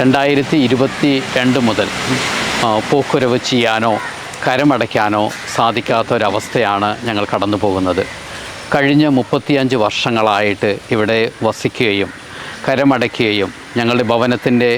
രണ്ടായിരത്തി ഇരുപത്തി രണ്ട് മുതൽ പോക്കുരവ് ചെയ്യാനോ കരമടയ്ക്കാനോ സാധിക്കാത്തൊരവസ്ഥയാണ് ഞങ്ങൾ കടന്നു പോകുന്നത് കഴിഞ്ഞ മുപ്പത്തിയഞ്ച് വർഷങ്ങളായിട്ട് ഇവിടെ വസിക്കുകയും കരമടയ്ക്കുകയും ഞങ്ങളുടെ ഭവനത്തിന്റെ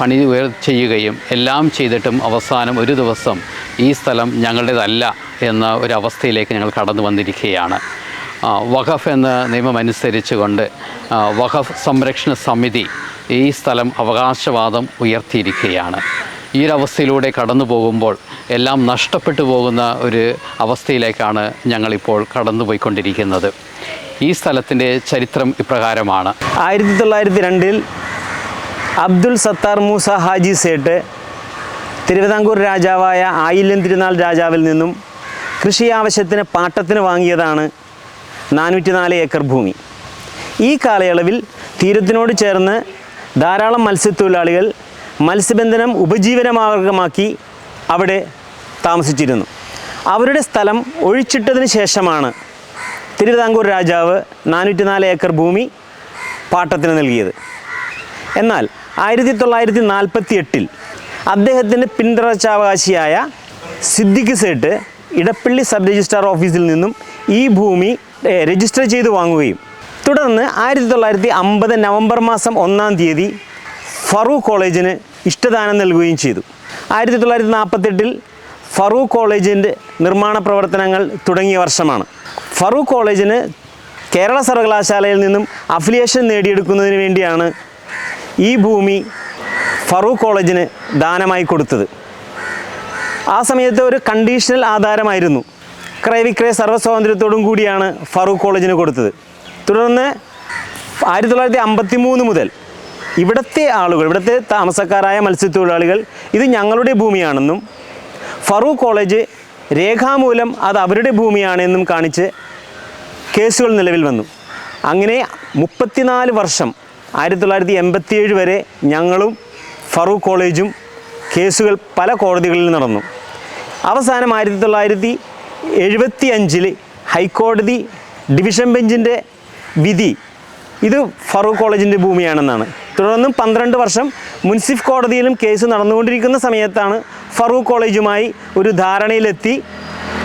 പണി ചെയ്യുകയും എല്ലാം ചെയ്തിട്ടും അവസാനം ഒരു ദിവസം ഈ സ്ഥലം ഞങ്ങളുടേതല്ല എന്ന ഒരവസ്ഥയിലേക്ക് ഞങ്ങൾ കടന്നു വന്നിരിക്കുകയാണ്. വഖഫ് എന്ന നിയമം കൊണ്ട് വഖഫ് സംരക്ഷണ സമിതി ഈ സ്ഥലം അവകാശവാദം ഉയർത്തിയിരിക്കുകയാണ്. ഈ ഒരവസ്ഥയിലൂടെ കടന്നു പോകുമ്പോൾ എല്ലാം നഷ്ടപ്പെട്ടു പോകുന്ന ഒരു അവസ്ഥയിലേക്കാണ് ഞങ്ങളിപ്പോൾ കടന്നുപോയിക്കൊണ്ടിരിക്കുന്നത്. ഈ സ്ഥലത്തിന്റെ ചരിത്രം ഇപ്രകാരമാണ്. ആയിരത്തി തൊള്ളായിരത്തി രണ്ടിൽ അബ്ദുൽ സത്താർ മൂസ ഹാജി സേട്ട് തിരുവിതാംകൂർ രാജാവായ ആയില്യം തിരുനാൾ രാജാവിൽ നിന്നും കൃഷി ആവശ്യത്തിന് പാട്ടത്തിന് വാങ്ങിയതാണ് നാനൂറ്റി നാല് ഏക്കർ ഭൂമി. ഈ കാലയളവിൽ തീരത്തിനോട് ചേർന്ന് ധാരാളം മത്സ്യത്തൊഴിലാളികൾ മത്സ്യബന്ധനം ഉപജീവനമാർഗമാക്കി അവിടെ താമസിച്ചിരുന്നു. അവരുടെ സ്ഥലം ഒഴിച്ചിട്ടതിന് ശേഷമാണ് തിരുവിതാംകൂർ രാജാവ് നാനൂറ്റി നാല് ഏക്കർ ഭൂമി പാട്ടത്തിന് നൽകിയത്. എന്നാൽ ആയിരത്തി തൊള്ളായിരത്തി നാൽപ്പത്തി എട്ടിൽ അദ്ദേഹത്തിന്റെ പിന്തുടർച്ചാവകാശിയായ സിദ്ദിഖ് സേട്ട് ഇടപ്പള്ളി സബ് രജിസ്ട്രാർ ഓഫീസിൽ നിന്നും ഈ ഭൂമി രജിസ്റ്റർ ചെയ്ത് വാങ്ങുകയും തുടർന്ന് ആയിരത്തി തൊള്ളായിരത്തി അമ്പത് നവംബർ മാസം ഒന്നാം തീയതി ഫറൂഖ് കോളേജിന് ഇഷ്ടദാനം നൽകുകയും ചെയ്തു. ആയിരത്തി തൊള്ളായിരത്തി നാൽപ്പത്തെട്ടിൽ ഫറൂഖ് കോളേജിന്റെ നിർമ്മാണ പ്രവർത്തനങ്ങൾ തുടങ്ങിയ വർഷമാണ്. ഫറൂഖ് കോളേജിന് കേരള സർവകലാശാലയിൽ നിന്നും അഫിലിയേഷൻ നേടിയെടുക്കുന്നതിന് വേണ്ടിയാണ് ഈ ഭൂമി ഫറൂഖ് കോളേജിന് ദാനമായി കൊടുത്തത്. ആ സമയത്ത് ഒരു കണ്ടീഷണൽ ആധാരമായിരുന്നു. ക്രയവിക്രയ സർവസ്വാതന്ത്ര്യത്തോടും കൂടിയാണ് ഫറൂഖ് കോളേജിന് കൊടുത്തത്. തുടർന്ന് ആയിരത്തി തൊള്ളായിരത്തി അമ്പത്തി മൂന്ന് മുതൽ ഇവിടുത്തെ ആളുകൾ ഇവിടുത്തെ താമസക്കാരായ മത്സ്യത്തൊഴിലാളികൾ ഇത് ഞങ്ങളുടെ ഭൂമിയാണെന്നും ഫറൂഖ് കോളേജ് രേഖാമൂലം അത് അവരുടെ ഭൂമിയാണെന്നും കാണിച്ച് കേസുകൾ നിലവിൽ വന്നു. അങ്ങനെ മുപ്പത്തിനാല് വർഷം ആയിരത്തി തൊള്ളായിരത്തി എൺപത്തിയേഴ് വരെ ഞങ്ങളും ഫറൂഖ് കോളേജും കേസുകൾ പല കോടതികളിൽ നടന്നു. അവസാനം ആയിരത്തി തൊള്ളായിരത്തി എഴുപത്തി അഞ്ചിൽ ഹൈക്കോടതി ഡിവിഷൻ ബെഞ്ചിന്റെ വിധി. ഇത് ഫറൂഖ് കോളേജിന്റെ ഭൂമിയാണെന്നാണ്. തുടർന്നും പന്ത്രണ്ട് വർഷം മുൻസിഫ് കോടതിയിലും കേസ് നടന്നുകൊണ്ടിരിക്കുന്ന സമയത്താണ് ഫറൂഖ് കോളേജുമായി ഒരു ധാരണയിലെത്തി.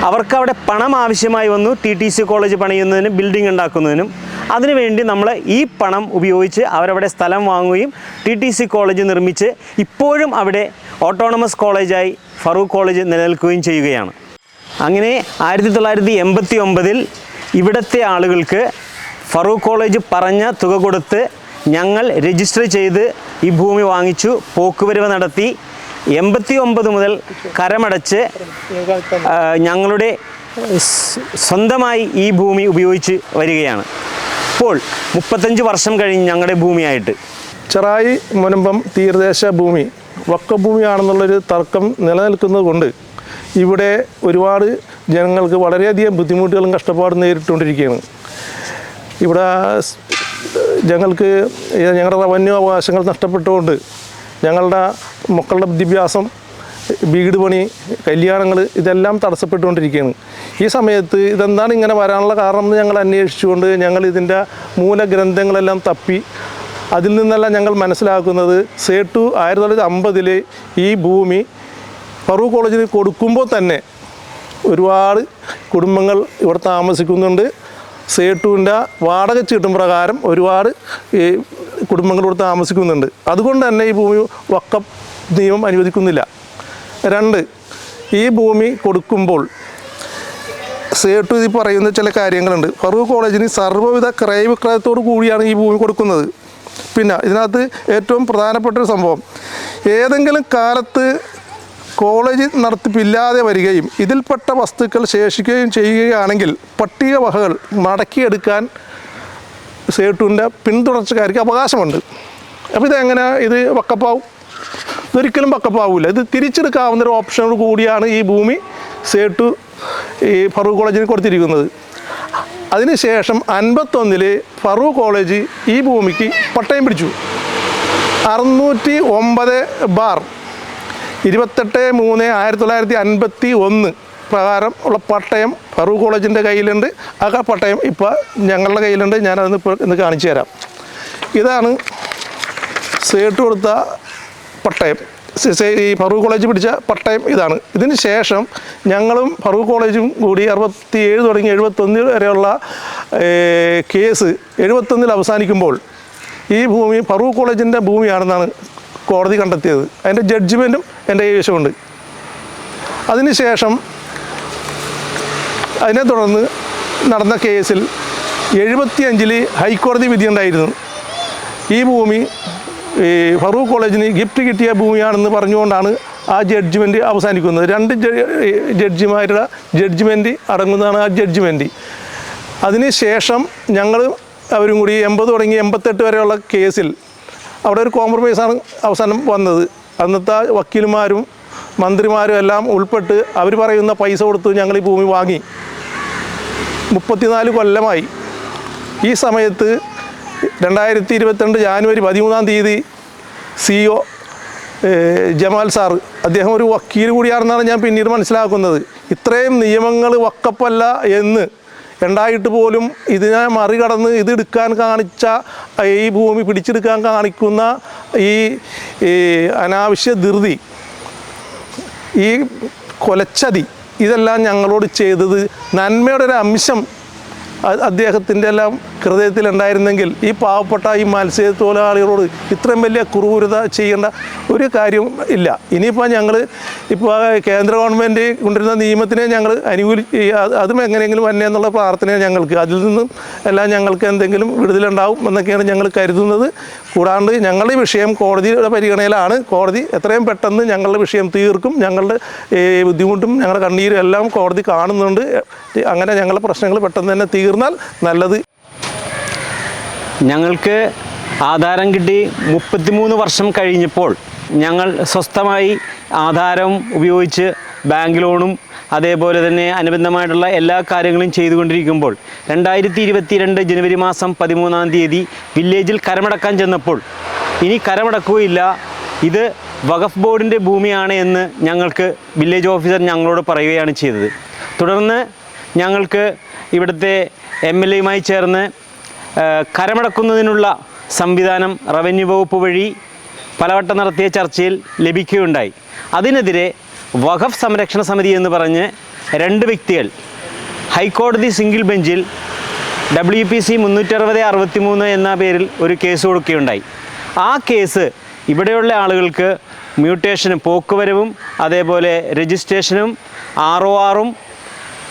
അവർക്ക് അവിടെ പണം ആവശ്യമായി വന്നു ടി ടി സി കോളേജ് പണിയുന്നതിനും ബിൽഡിംഗ് ഉണ്ടാക്കുന്നതിനും. അതിനുവേണ്ടി നമ്മൾ ഈ പണം ഉപയോഗിച്ച് അവരവിടെ സ്ഥലം വാങ്ങുകയും ടി ടി സി കോളേജ് നിർമ്മിച്ച് ഇപ്പോഴും അവിടെ ഓട്ടോണമസ് കോളേജായി ഫറൂഖ് കോളേജ് നിലനിൽക്കുകയും ചെയ്യുകയാണ്. അങ്ങനെ ആയിരത്തി തൊള്ളായിരത്തി എൺപത്തി ഒമ്പതിൽ ഇവിടുത്തെ ആളുകൾക്ക് ഫറൂഖ് കോളേജ് പറഞ്ഞ തുക കൊടുത്ത് ഞങ്ങൾ രജിസ്റ്റർ ചെയ്ത് ഈ ഭൂമി വാങ്ങിച്ചു പോക്കുവരവ് നടത്തി. എൺപത്തി ഒമ്പത് മുതൽ കരമടച്ച് ഞങ്ങളുടെ സ്വന്തമായി ഈ ഭൂമി ഉപയോഗിച്ച് വരികയാണ്. ഇപ്പോൾ മുപ്പത്തഞ്ച് വർഷം കഴിഞ്ഞ് ഞങ്ങളുടെ ഭൂമിയായിട്ട്. ചെറായി മുനമ്പം തീരദേശ ഭൂമി വക്ക ഭൂമിയാണെന്നുള്ളൊരു തർക്കം നിലനിൽക്കുന്നത് കൊണ്ട് ഇവിടെ ഒരുപാട് ജനങ്ങൾക്ക് വളരെയധികം ബുദ്ധിമുട്ടുകളും കഷ്ടപ്പാടും നേരിട്ടുകൊണ്ടിരിക്കുകയാണ്. ഇവിടെ ഞങ്ങൾക്ക് ഞങ്ങളുടെ റവന്യൂ അവകാശങ്ങൾ നഷ്ടപ്പെട്ടുകൊണ്ട് ഞങ്ങളുടെ മക്കളുടെ വിദ്യാഭ്യാസം വീട് പണി കല്യാണങ്ങൾ ഇതെല്ലാം തടസ്സപ്പെട്ടുകൊണ്ടിരിക്കുകയാണ്. ഈ സമയത്ത് ഇതെന്താണ് ഇങ്ങനെ വരാനുള്ള കാരണം എന്ന് ഞങ്ങൾ അന്വേഷിച്ചുകൊണ്ട് ഞങ്ങൾ ഇതിന്റെ മൂലഗ്രന്ഥങ്ങളെല്ലാം തപ്പി. അതിൽ നിന്നെല്ലാം ഞങ്ങൾ മനസ്സിലാക്കുന്നത് സേട്ടു ആയിരത്തി തൊള്ളായിരത്തി അമ്പതിൽ ഈ ഭൂമി ഫറൂഖ് കോളേജിൽ കൊടുക്കുമ്പോൾ തന്നെ ഒരുപാട് കുടുംബങ്ങൾ ഇവിടെ താമസിക്കുന്നുണ്ട്. സേട്ടുവിന്റെ വാടക ചീട്ടും പ്രകാരം ഒരുപാട് ഈ കുടുംബങ്ങൾ ഇവിടെ താമസിക്കുന്നുണ്ട്. അതുകൊണ്ട് തന്നെ ഈ ഭൂമി വക്കം നിയമം അനുവദിക്കുന്നില്ല. രണ്ട് ഈ ഭൂമി കൊടുക്കുമ്പോൾ സേട്ടു ഇതിൽ പറയുന്ന ചില കാര്യങ്ങളുണ്ട്. ഫറൂഖ് കോളേജിന് സർവവിധ ക്രയവിക്രയത്തോടു കൂടിയാണ് ഈ ഭൂമി കൊടുക്കുന്നത്. പിന്നെ ഇതിനകത്ത് ഏറ്റവും പ്രധാനപ്പെട്ട ഒരു സംഭവം ഏതെങ്കിലും കാലത്ത് കോളേജ് നടത്തിപ്പില്ലാതെ വരികയും ഇതിൽപ്പെട്ട വസ്തുക്കൾ ശേഷിക്കുകയും ചെയ്യുകയാണെങ്കിൽ പട്ടിക വകകൾ മടക്കിയെടുക്കാൻ സേട്ടുവിന്റെ പിന്തുടർച്ചക്കാർക്ക് അവകാശമുണ്ട്. അപ്പോൾ ഇതെങ്ങനെ? ഇത് വക്കപ്പാവും. ഇതൊരിക്കലും വക്കപ്പാവില്ല ഇത് തിരിച്ചെടുക്കാവുന്ന ഒരു ഓപ്ഷനോട് കൂടിയാണ് ഈ ഭൂമി സേട്ടു ഈ ഫറൂഖ് കോളേജിന് കൊടുത്തിരിക്കുന്നത്. അതിനുശേഷം അൻപത്തൊന്നിൽ ഫറൂഖ് കോളേജ് ഈ ഭൂമിക്ക് പട്ടയം പിടിച്ചു. അറുന്നൂറ്റി ഒമ്പത് ബാർ ഇരുപത്തെട്ട് മൂന്ന് ആയിരത്തി തൊള്ളായിരത്തി അൻപത്തി ഒന്ന് പ്രകാരം ഉള്ള പട്ടയം ഫറൂഖ് കോളേജിന്റെ കയ്യിലുണ്ട്. ആ പട്ടയം ഇപ്പോൾ ഞങ്ങളുടെ കയ്യിലുണ്ട്. ഞാനതിന് ഇപ്പോൾ ഇന്ന് കാണിച്ചു തരാം. ഇതാണ് സേട്ട് കൊടുത്ത പട്ടയം. ഈ ഫറൂഖ് കോളേജ് പിടിച്ച പട്ടയം ഇതാണ്. ഇതിന് ശേഷം ഞങ്ങളും ഫറൂഖ് കോളേജും കൂടി അറുപത്തി ഏഴ് തുടങ്ങി എഴുപത്തൊന്നിൽ വരെയുള്ള കേസ് എഴുപത്തൊന്നിൽ അവസാനിക്കുമ്പോൾ ഈ ഭൂമി ഫറൂഖ് കോളേജിന്റെ ഭൂമിയാണെന്നാണ് കോടതി കണ്ടെത്തിയത്. അതിന്റെ ജഡ്ജ്മെന്റും എന്റെ കൈവശമുണ്ട് അതിനുശേഷം അതിനെ തുടർന്ന് നടന്ന കേസിൽ എഴുപത്തിയഞ്ചിൽ ഹൈക്കോടതി വിധി വിധിയുണ്ടായിരുന്നു ഈ ഭൂമി ഈ ഫറൂഖ് കോളേജിന് ഗിഫ്റ്റ് കിട്ടിയ ഭൂമിയാണെന്ന് പറഞ്ഞുകൊണ്ടാണ് ആ ജഡ്ജ്മെന്റ് അവസാനിക്കുന്നത്. രണ്ട് ജഡ്ജിമാരുടെ ജഡ്ജ്മെന്റ് അടങ്ങുന്നതാണ് ആ ജഡ്ജ്മെന്റ് അതിനുശേഷം ഞങ്ങൾ അവരും കൂടി എൺപത് തുടങ്ങി എൺപത്തെട്ട് വരെയുള്ള കേസിൽ അവിടെ ഒരു കോംപ്രമൈസാണ് അവസാനം വന്നത്. അന്നത്തെ വക്കീലുമാരും മന്ത്രിമാരും എല്ലാം ഉൾപ്പെട്ട് അവർ പറയുന്ന പൈസ കൊടുത്ത് ഞങ്ങൾ ഈ ഭൂമി വാങ്ങി. മുപ്പത്തിനാല് കൊല്ലമായി. ഈ സമയത്ത് രണ്ടായിരത്തി ഇരുപത്തിരണ്ട് ജാനുവരി പതിമൂന്നാം തീയതി സി ഒ ജമാൽ സാർ അദ്ദേഹം ഒരു വക്കീൽ കൂടിയാണെന്നാണ് ഞാൻ പിന്നീട് മനസ്സിലാക്കുന്നത്. ഇത്രയും നിയമങ്ങൾ വക്കപ്പല്ല എന്ന് ഉണ്ടായിട്ട് പോലും ഇതിനെ മറികടന്ന് ഇത് എടുക്കാൻ കാണിച്ച ഈ ഭൂമി പിടിച്ചെടുക്കാൻ കാണിക്കുന്ന ഈ അനാവശ്യ ധൃതി ഈ കൊലച്ചതി ഇതെല്ലാം ഞങ്ങളോട് ചെയ്തത് നന്മയുടെ ഒരു അംശം അദ്ദേഹത്തിന്റെ എല്ലാം ഹൃദയത്തിലുണ്ടായിരുന്നെങ്കിൽ ഈ പാവപ്പെട്ട ഈ മത്സ്യത്തൊഴിലാളികളോട് ഇത്രയും വലിയ ക്രൂരത ചെയ്യേണ്ട ഒരു കാര്യം ഇല്ല. ഇനിയിപ്പോൾ ഞങ്ങൾ ഇപ്പോൾ കേന്ദ്ര ഗവൺമെന്റ് കൊണ്ടിരുന്ന നിയമത്തിനെ ഞങ്ങൾ അനുകൂലി അതും എങ്ങനെയെങ്കിലും വന്നെ എന്നുള്ള പ്രാർത്ഥന ഞങ്ങൾക്ക്. അതിൽ നിന്നും എല്ലാം ഞങ്ങൾക്ക് എന്തെങ്കിലും വിടുതലുണ്ടാവും എന്നൊക്കെയാണ് ഞങ്ങൾ കരുതുന്നത്. കൂടാണ്ട് ഞങ്ങളുടെ വിഷയം കോടതിയുടെ പരിഗണനയിലാണ്. കോടതി എത്രയും പെട്ടെന്ന് ഞങ്ങളുടെ വിഷയം തീർക്കും. ഞങ്ങളുടെ ബുദ്ധിമുട്ടും ഞങ്ങളുടെ കണ്ണീരും എല്ലാം കോടതി കാണുന്നുണ്ട്. അങ്ങനെ ഞങ്ങളുടെ പ്രശ്നങ്ങൾ പെട്ടെന്ന് തന്നെ തീർന്നാൽ നല്ലത്. ഞങ്ങൾക്ക് ആധാരം കിട്ടി മുപ്പത്തിമൂന്ന് വർഷം കഴിഞ്ഞപ്പോൾ ഞങ്ങൾ സ്വസ്ഥമായി ആധാരം ഉപയോഗിച്ച് ബാങ്ക് ലോണും അതേപോലെ തന്നെ അനുബന്ധമായിട്ടുള്ള എല്ലാ കാര്യങ്ങളും ചെയ്തുകൊണ്ടിരിക്കുമ്പോൾ രണ്ടായിരത്തി ഇരുപത്തിരണ്ട് ജനുവരി മാസം പതിമൂന്നാം തീയതി വില്ലേജിൽ കരമടക്കാൻ ചെന്നപ്പോൾ ഇനി കരമടക്കുകയില്ല. ഇത് വഖഫ് ബോർഡിന്റെ ഭൂമിയാണ് എന്ന് ഞങ്ങൾക്ക് വില്ലേജ് ഓഫീസർ ഞങ്ങളോട് പറയുകയാണ് ചെയ്തത്. തുടർന്ന് ഞങ്ങൾക്ക് ഇവിടുത്തെ എം എൽ എയുമായി ചേർന്ന് കരമടക്കുന്നതിനുള്ള സംവിധാനം റവന്യൂ വകുപ്പ് വഴി പലവട്ടം നടത്തിയ ചർച്ചയിൽ ലഭിക്കുകയുണ്ടായി. അതിനെതിരെ വഖഫ് സംരക്ഷണ സമിതി എന്ന് പറഞ്ഞ് രണ്ട് വ്യക്തികൾ ഹൈക്കോടതി സിംഗിൾ ബെഞ്ചിൽ ഡബ്ല്യു പി സി മുന്നൂറ്ററുപത് അറുപത്തി മൂന്ന് എന്ന പേരിൽ ഒരു കേസ് കൊടുക്കുകയുണ്ടായി. ആ കേസ് ഇവിടെയുള്ള ആളുകൾക്ക് മ്യൂട്ടേഷനും പോക്കുവരവും അതേപോലെ രജിസ്ട്രേഷനും ആർ ഒ ആറും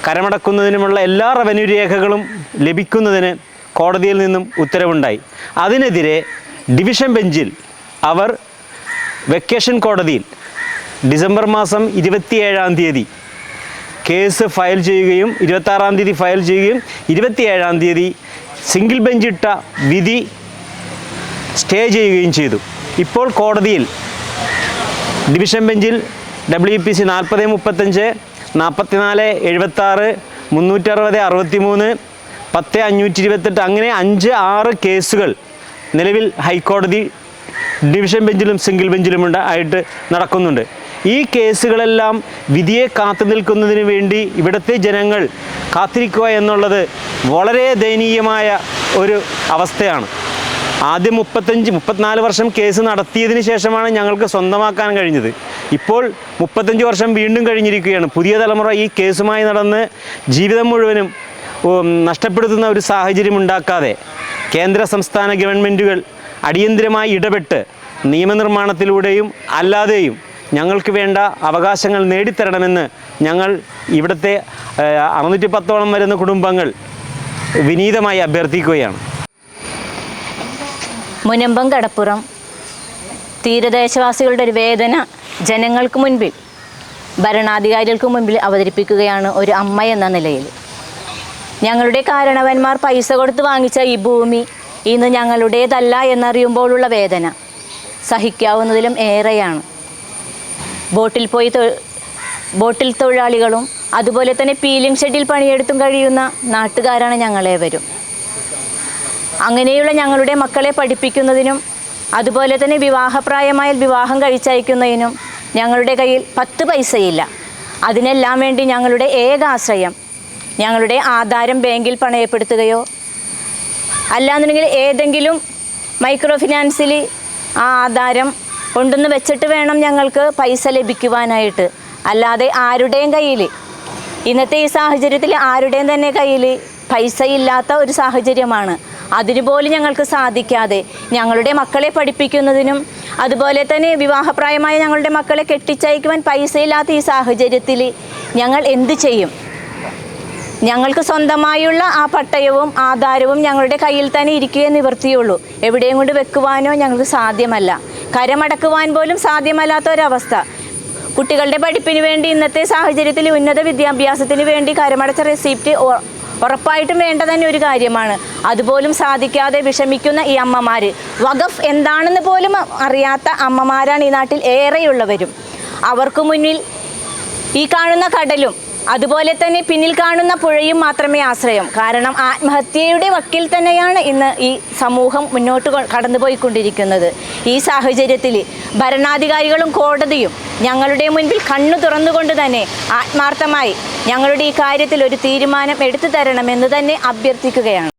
കരമടക്കുന്നതിനുമുള്ള എല്ലാ റവന്യൂ രേഖകളും ലഭിക്കുന്നതിന് കോടതിയിൽ നിന്നും ഉത്തരവുണ്ടായി. അതിനെതിരെ ഡിവിഷൻ ബെഞ്ചിൽ അവർ വെക്കേഷൻ കോടതിയിൽ ഡിസംബർ മാസം ഇരുപത്തിയേഴാം തീയതി കേസ് ഫയൽ ചെയ്യുകയും ഇരുപത്താറാം തീയതി ഫയൽ ചെയ്യുകയും ഇരുപത്തിയേഴാം തീയതി സിംഗിൾ ബെഞ്ചിട്ട വിധി സ്റ്റേ ചെയ്യുകയും ചെയ്തു. ഇപ്പോൾ കോടതിയിൽ ഡിവിഷൻ ബെഞ്ചിൽ ഡബ്ല്യു പി സി നാൽപ്പത് മുപ്പത്തഞ്ച് നാൽപ്പത്തിനാല് എഴുപത്താറ് മുന്നൂറ്ററുപത് അറുപത്തി മൂന്ന് പത്ത് അഞ്ഞൂറ്റി ഇരുപത്തെട്ട് അങ്ങനെ അഞ്ച് ആറ് കേസുകൾ നിലവിൽ ഹൈക്കോടതി ഡിവിഷൻ ബെഞ്ചിലും സിംഗിൾ ബെഞ്ചിലുമുണ്ട് ആയിട്ട് നടക്കുന്നുണ്ട്. ഈ കേസുകളെല്ലാം വിധിയെ കാത്തു നിൽക്കുന്നതിന് വേണ്ടി ഇവിടുത്തെ ജനങ്ങൾ കാത്തിരിക്കുക എന്നുള്ളത് വളരെ ദയനീയമായ ഒരു അവസ്ഥയാണ്. ആദ്യം മുപ്പത്തഞ്ച് മുപ്പത്തിനാല് വർഷം കേസ് നടത്തിയതിന് ശേഷമാണ് ഞങ്ങൾക്ക് സ്വന്തമാക്കാൻ കഴിഞ്ഞത്. ഇപ്പോൾ മുപ്പത്തഞ്ച് വർഷം വീണ്ടും കഴിഞ്ഞിരിക്കുകയാണ്. പുതിയ തലമുറ ഈ കേസുമായി നടന്ന് ജീവിതം മുഴുവനും നഷ്ടപ്പെടുത്തുന്ന ഒരു സാഹചര്യം ഉണ്ടാക്കാതെ കേന്ദ്ര സംസ്ഥാന ഗവൺമെന്റുകൾ അടിയന്തിരമായി ഇടപെട്ട് നിയമനിർമ്മാണത്തിലൂടെയും അല്ലാതെയും ഞങ്ങൾക്ക് വേണ്ട അവകാശങ്ങൾ നേടിത്തരണമെന്ന് ഞങ്ങൾ ഇവിടുത്തെ അറുന്നൂറ്റി പത്തോളം വരുന്ന കുടുംബങ്ങൾ വിനീതമായി അഭ്യർത്ഥിക്കുകയാണ്. മുനമ്പം കടപ്പുറം. തീരദേശവാസികളുടെ ഒരു വേദന ജനങ്ങൾക്ക് മുൻപിൽ ഭരണാധികാരികൾക്ക് മുൻപിൽ അവതരിപ്പിക്കുകയാണ് ഒരു അമ്മ എന്ന നിലയിൽ. ഞങ്ങളുടെ കാരണവന്മാർ പൈസ കൊടുത്ത് വാങ്ങിച്ച ഈ ഭൂമി ഇന്ന് ഞങ്ങളുടേതല്ല എന്നറിയുമ്പോഴുള്ള വേദന. സഹിക്കാവുന്നതിലും ഏറെയാണ്. ബോട്ടിൽ പോയി ബോട്ടിൽ തൊഴിലാളികളും അതുപോലെ തന്നെ പീലിംഗ് ഷെഡിൽ പണിയെടുത്തും കഴിയുന്ന നാട്ടുകാരാണ് ഞങ്ങളെ വരും അങ്ങനെയുള്ള ഞങ്ങളുടെ മക്കളെ പഠിപ്പിക്കുന്നതിനും അതുപോലെ തന്നെ വിവാഹപ്രായമായാൽ വിവാഹം കഴിച്ചയക്കുന്നതിനും ഞങ്ങളുടെ കയ്യിൽ പത്ത് പൈസയില്ല. അതിനെല്ലാം വേണ്ടി ഞങ്ങളുടെ ഏക ആശ്രയം ഞങ്ങളുടെ ആധാരം ബാങ്കിൽ പണയപ്പെടുത്തുകയോ? അല്ലാന്നുണ്ടെങ്കിൽ ഏതെങ്കിലും മൈക്രോ ഫിനാൻസിൽ ആ ആധാരം കൊണ്ടുവന്ന് വെച്ചിട്ട് വേണം ഞങ്ങൾക്ക് പൈസ ലഭിക്കുവാനായിട്ട്. അല്ലാതെ ആരുടെയും കയ്യിൽ ഇന്നത്തെ ഈ സാഹചര്യത്തിൽ ആരുടെയും തന്നെ കയ്യിൽ പൈസ ഇല്ലാത്ത ഒരു സാഹചര്യമാണ്. അതിനുപോലും ഞങ്ങൾക്ക് സാധിക്കാതെ ഞങ്ങളുടെ മക്കളെ പഠിപ്പിക്കുന്നതിനും അതുപോലെ തന്നെ വിവാഹപ്രായമായ ഞങ്ങളുടെ മക്കളെ കെട്ടിച്ചയക്കുവാൻ പൈസയില്ലാത്ത ഈ സാഹചര്യത്തിൽ ഞങ്ങൾ എന്ത് ചെയ്യും? ഞങ്ങൾക്ക് സ്വന്തമായുള്ള ആ പട്ടയവും ആധാരവും ഞങ്ങളുടെ കയ്യിൽ തന്നെ ഇരിക്കുകയേ നിവർത്തിയുള്ളൂ. എവിടെയും കൊണ്ട് വെക്കുവാനോ ഞങ്ങൾക്ക് സാധ്യമല്ല. കരമടക്കുവാൻ പോലും സാധ്യമല്ലാത്ത ഒരവസ്ഥ കുട്ടികളുടെ പഠിപ്പിന് വേണ്ടി ഇന്നത്തെ സാഹചര്യത്തിൽ ഉന്നത വിദ്യാഭ്യാസത്തിന് വേണ്ടി കരമടച്ച റെസിപ്റ്റ് ഉറപ്പായിട്ടും വേണ്ട തന്നെ ഒരു കാര്യമാണ്. അതുപോലും സാധിക്കാതെ വിഷമിക്കുന്ന ഈ അമ്മമാർ വഖഫ് എന്താണെന്ന് പോലും അറിയാത്ത അമ്മമാരാണ് ഈ നാട്ടിൽ ഏറെയുള്ളവരും. അവർക്ക് മുന്നിൽ ഈ കാണുന്ന കടലും അതുപോലെ തന്നെ പിന്നിൽ കാണുന്ന പുഴയും മാത്രമേ ആശ്രയം. കാരണം ആത്മഹത്യയുടെ വക്കിൽ തന്നെയാണ് ഇന്ന് ഈ സമൂഹം മുന്നോട്ട് കടന്നുപോയിക്കൊണ്ടിരിക്കുന്നത്. ഈ സാഹചര്യത്തിൽ ഭരണാധികാരികളും കോടതിയും ഞങ്ങളുടെ മുൻപിൽ കണ്ണു തുറന്നുകൊണ്ട് തന്നെ ആത്മാർത്ഥമായി ഞങ്ങളുടെ ഈ കാര്യത്തിൽ ഒരു തീരുമാനം എടുത്തു തരണമെന്ന് തന്നെ അഭ്യർത്ഥിക്കുകയാണ്.